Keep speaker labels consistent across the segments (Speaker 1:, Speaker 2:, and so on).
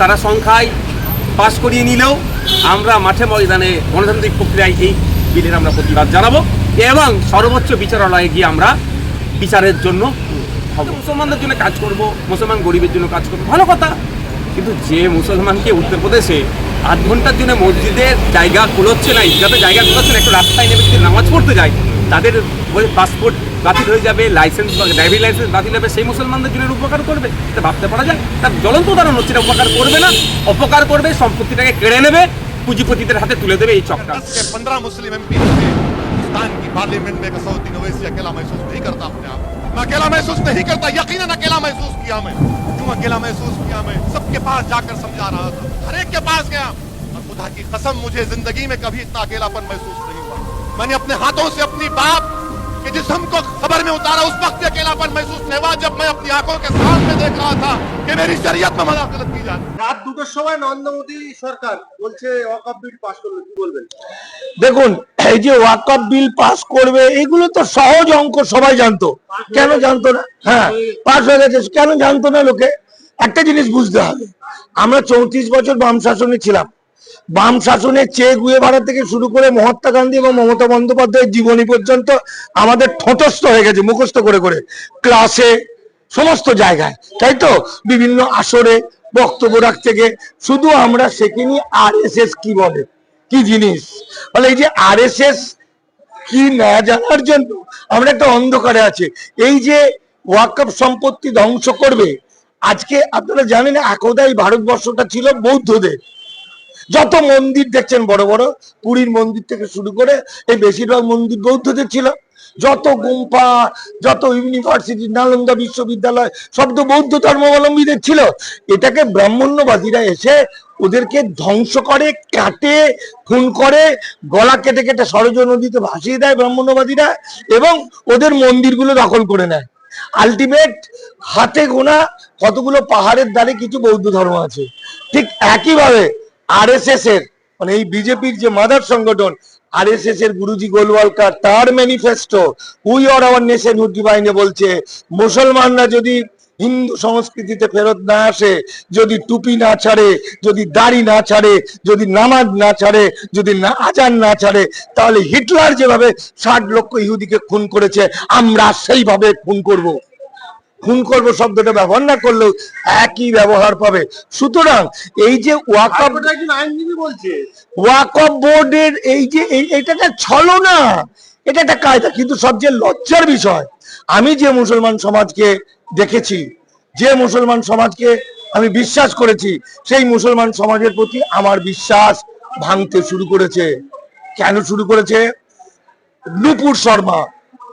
Speaker 1: তারা সংখ্যায় পাশ করিয়ে নিলেও আমরা মাঠে ময়দানে গণতান্ত্রিক প্রক্রিয়ায় এই বিলের আমরা প্রতিবাদ জানাব এবং সর্বোচ্চ বিচারালয়ে গিয়ে আমরা বিচারের জন্য মুসলমানদের জন্য কাজ করব, মুসলমান গরিবের জন্য কাজ করব, ভালো কথা। কিন্তু যে মুসলমানকে উত্তরপ্রদেশে আধ ঘণ্টার জন্য মসজিদের জায়গা কুলোচ্ছে না ঈদগাতে জায়গা কুলোচ্ছে না, একটু রাস্তায় নেমে যদি নামাজ পড়তে যায় তাদের পাসপোর্ট বাতিল হয়ে যাবে লাইসেন্স ড্রাইভিং লাইসেন্স বাতিল হবে সেই মুসলমানদের জন্য এর উপকার করবে এটা ভাবতে পারা যায় তার জ্বলন্ত উদাহরণ হচ্ছে এটা উপকার করবে না অপকার করবে সম্পত্তিটাকে কেড়ে নেবে পুঁজিপতিদের হাতে তুলে देवे এই চক্রা
Speaker 2: दस के पंद्रह मुस्लिम एम पी थे हिंदुस्तान की पार्लियामेंट में कसौद्दीन ओवैसी अकेला महसूस नहीं करता अपने आप को। मैं अकेला महसूस नहीं करता यकीनन अकेला महसूस किया मैं क्यों अकेला महसूस किया मैं सबके पास जाकर समझा रहा था हर एक के पास गया और खुदा की कसम मुझे जिंदगी में कभी इतना अकेलापन महसूस नहीं हुआ मैंने अपने हाथों से अपनी बाप के जिसम को खबर में उतारा उस वक्त भी अकेलापन महसूस नहीं हुआ जब मैं अपनी आंखों के सामने देख रहा था कि मेरी शरीयत में मदाखलत की जा रही है।
Speaker 3: রাত দুটোর সময় নরেন্দ্র মোদী সরকার বলছে ওয়াকআপ বিল পাস করলো কি বলবেন
Speaker 4: দেখুন এই যে ওয়াকআপ বিল পাস করবে এগুলো তো সহজ অঙ্ক সবাই জানতো কেন জানতো না হ্যাঁ পাস হয়ে গেছে কেন জানতো না লোকে একটা জিনিস বুঝতে হবে আমরা চৌত্রিশ বছর বাম শাসনে ছিলাম বাম শাসনের চেয়ে গুয়ে ভাড়া থেকে শুরু করে মহাত্মা গান্ধী এবং মমতা বন্দ্যোপাধ্যায়ের জীবনী পর্যন্ত আমাদের ঠোঁটস্থ হয়ে গেছে, মুখস্থ করে করে। ক্লাসে সমস্ত জায়গায়, তাই তো? বিভিন্ন আসরে বক্তব্য রাখতে গিয়ে শুধু আমরা শেখিনি আর কি বলে, কি জিনিস? বলে এই যে আর কি না জানার জন্য আমরা একটা অন্ধকারে আছে। এই যে ওয়াকফ সম্পত্তি ধ্বংস করবে, আজকে আপনারা জানেন একদা এই ভারতবর্ষটা ছিল বৌদ্ধদের। যত মন্দির দেখছেন বড় বড়, পুরীর মন্দির থেকে শুরু করে এই বেশিরভাগ মন্দির বৌদ্ধদের ছিল। যত গুম্ফা যত ইউনিভার্সিটি নালন্দা বিশ্ববিদ্যালয়, সব তো বৌদ্ধ ধর্মাবলম্বীদের ছিল। এটাকে ব্রাহ্মণ্যবাদীরা এসে ওদেরকে ধ্বংস করে, কাটে, খুন করে, গলা কেটে কেটে সরজ নদীতে ভাসিয়ে দেয় ব্রাহ্মণ্যবাদীরা এবং ওদের মন্দিরগুলো দখল করে নেয়। আলটিমেট হাতে গোনা কতগুলো পাহাড়ের দ্বারে কিছু বৌদ্ধ ধর্ম আছে। ঠিক একইভাবে আরএসএস এর মানে এই বিজেপির যে মাদার সংগঠন আরএসএস এর গুরুজি গোলওয়ালকার, তার manifesto we or our nation ডিভাইনে বলছে, মুসলমানরা যদি হিন্দু সংস্কৃতিতে ফেরত না আসে, যদি টুপি না ছাড়ে, যদি দাড়ি না ছাড়ে, যদি নামাজ না ছাড়ে, যদি না আজান না ছাড়ে, তাহলে হিটলার যেভাবে ষাট লক্ষ ইহুদিকে খুন করেছে, আমরা সেইভাবে খুন করব। খুন করব শব্দটা ব্যবহার না করলেও একই ব্যবহার পাবে। সুতরাং এই যে
Speaker 3: হাইকোর্টের আইনজীবী বলছে।
Speaker 4: ওয়াকফ বোর্ডের এই যে এটা একটা ছলো না এটা একটা কায়দা কিন্তু সবচেয়ে লজ্জার বিষয় আমি যে মুসলমান সমাজকে দেখেছি যে মুসলমান সমাজকে আমি বিশ্বাস করেছি সেই মুসলমান সমাজের প্রতি আমার বিশ্বাস ভাঙতে শুরু করেছে। কেন শুরু করেছে? নুপুর শর্মা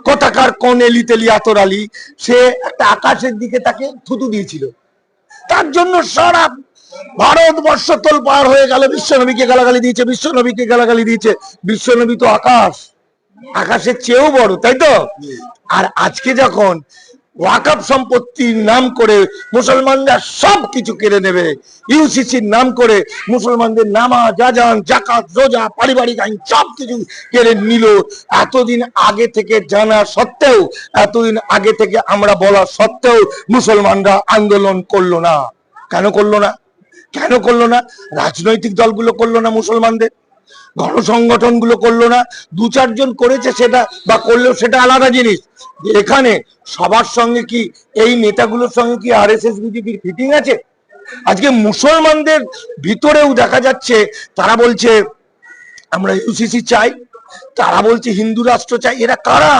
Speaker 4: কোথাকার কোন এলি তেলি আতর আলী, সে একটা আকাশের দিকে তাকে থুতু দিয়েছিল। তার জন্য সারা ভারতবর্ষ তোল পার হয়ে গেল, বিশ্বনবীকে গালাগালি দিয়েছে, বিশ্বনবীকে গালাগালি দিয়েছে। বিশ্বনবী তো আকাশ, আকাশের চেয়েও বড়, তাই তো? আর আজকে যখন ওয়াকাপ সম্পত্তির নাম করে মুসলমানরা সব কিছু কেড়ে নেবে। ইউসিসির নাম করে মুসলমানদের নামাজ, আজান জাকাত রোজা, পারিবারিক আইন সব কিছু কেড়ে নিল। এতদিন আগে থেকে জানা সত্ত্বেও, এতদিন আগে থেকে আমরা বলা সত্ত্বেও মুসলমানরা আন্দোলন করল না। কেন করল না? কেন করল না? রাজনৈতিক দলগুলো করল না মুসলমানদের? গণসংগঠনগুলো করল না, দু চারজন করেছে সেটা বা করলেও সেটা আলাদা জিনিস। এখানে সবার সঙ্গে কি এই নেতাগুলোর সঙ্গে কি আর এস এস বিজেপির ফিটিং আছে? আজকে মুসলমানদের ভিতরেও দেখা যাচ্ছে, তারা বলছে, আমরা ইউসিসি চাই, তারা বলছে হিন্দু রাষ্ট্র চাই, এরা কারা?